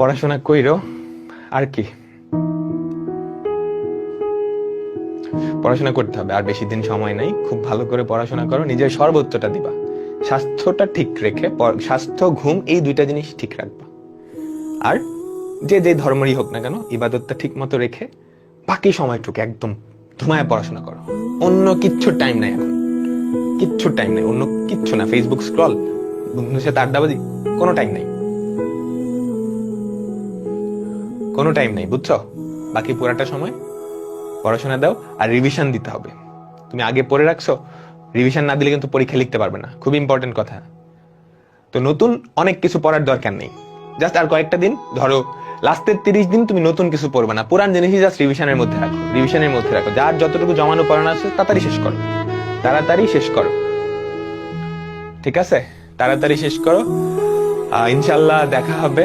পড়াশোনা কইরো, আর কি? পড়াশোনা করতে হবে, আর বেশি দিন সময় নাই। খুব ভালো করে পড়াশোনা করো, নিজের সর্বোচ্চটা দিবা। স্বাস্থ্যটা ঠিক রেখে স্বাস্থ্য, ঘুম, এই দুইটা জিনিস ঠিক রাখবা। আর যে যে ধর্মেরই হোক না কেন, ইবাদতটা ঠিক মতো রেখে বাকি সময়টুকু একদম ধুমায় পড়াশোনা করো। অন্য কিচ্ছু টাইম নাই এখন। কিচ্ছু টাইম নেই, অন্য কিচ্ছু না। ফেসবুক স্ক্রল বন্ধুদের সাথে আড্ডাবাজি কোনো টাইম নেই। কোনো টাইম নেই, বুঝছ? বাকি পুরাটা সময় পড়াশোনা দাও আর রিভিশন দিতে হবে। তুমি আগে পড়ে রাখছো রিভিশন না দিলে কিন্তু পরীক্ষা লিখতে পারবে না। খুব ইম্পর্টেন্ট কথা। তো নতুন অনেক কিছু পড়ার দরকার নেই। জাস্ট আর কয়েকটা দিন, ধরো, লাস্টের তিরিশ দিন তুমি নতুন কিছু পড়বে না। পুরান জিনিসই জাস্ট রিভিশনের মধ্যে রাখো রিভিশনের মধ্যে রাখো। যার যতটুকু জমানো পড়ানো আছে, তাড়াতাড়ি শেষ করো। তাড়াতাড়ি শেষ করো। ঠিক আছে? তাড়াতাড়ি শেষ করো। ইনশাল্লাহ দেখা হবে।